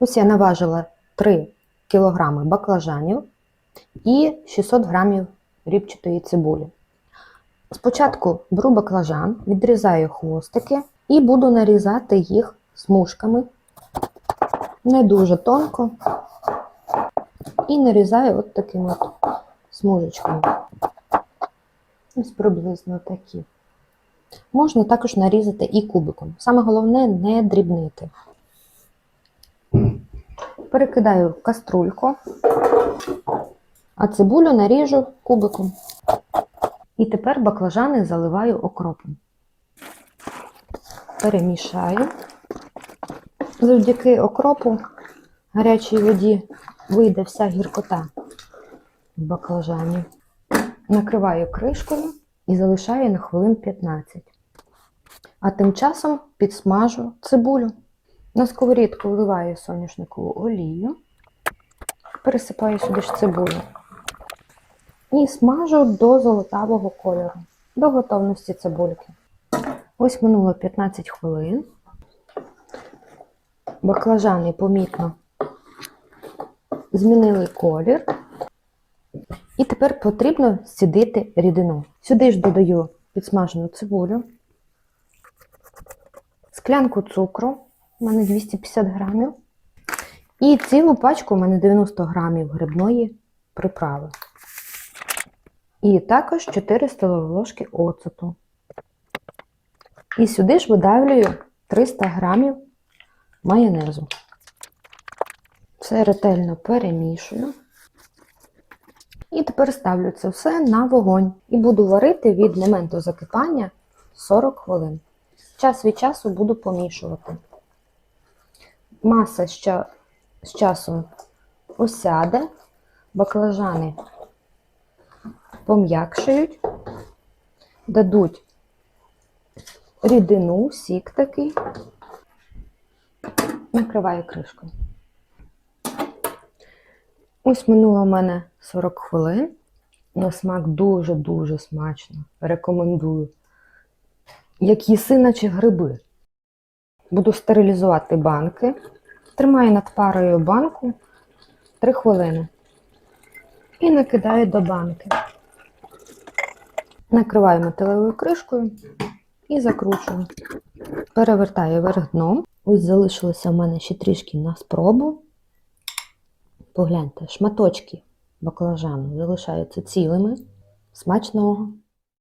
Ось я наважила 3 кг баклажанів і 600 г рібчатої цибулі. Спочатку беру баклажан, відрізаю хвостики і буду нарізати їх смужками не дуже тонко. І нарізаю от такими от смужечками. Ось приблизно такі. Можна також нарізати і кубиком. Саме головне не дрібнити. Перекидаю в каструльку, а цибулю наріжу кубиком. І тепер баклажани заливаю окропом. Перемішаю. Завдяки окропу гарячій воді вийде вся гіркота в баклажані. Накриваю кришкою і залишаю на хвилин 15. А тим часом підсмажу цибулю. На сковорідку вливаю соняшникову олію, пересипаю сюди ж цибулю і смажу до золотавого кольору, до готовності цибульки. Ось минуло 15 хвилин. Баклажани помітно змінили колір. І тепер потрібно зцідити рідину. Сюди ж додаю підсмажену цибулю, склянку цукру, у мене 250 грамів, і цілу пачку у мене 90 грамів грибної приправи. І також 4 столові ложки оцету. І сюди ж видавлюю 300 грамів майонезу. Все ретельно перемішую. І тепер ставлю це все на вогонь і буду варити від моменту закипання 40 хвилин. Час від часу буду помішувати. Маса ще з часом осяде, баклажани пом'якшають, дадуть рідину, сік такий, накриваю кришкою. Ось минуло в мене 40 хвилин. На смак дуже-дуже смачно. Рекомендую. Як їси, наче гриби. Буду стерилізувати банки. Тримаю над парою банку 3 хвилини. І накидаю до банки. Накриваю металевою кришкою і закручую. Перевертаю вверх дном. Ось залишилося в мене ще трішки на спробу. Погляньте, шматочки баклажану залишаються цілими. Смачного!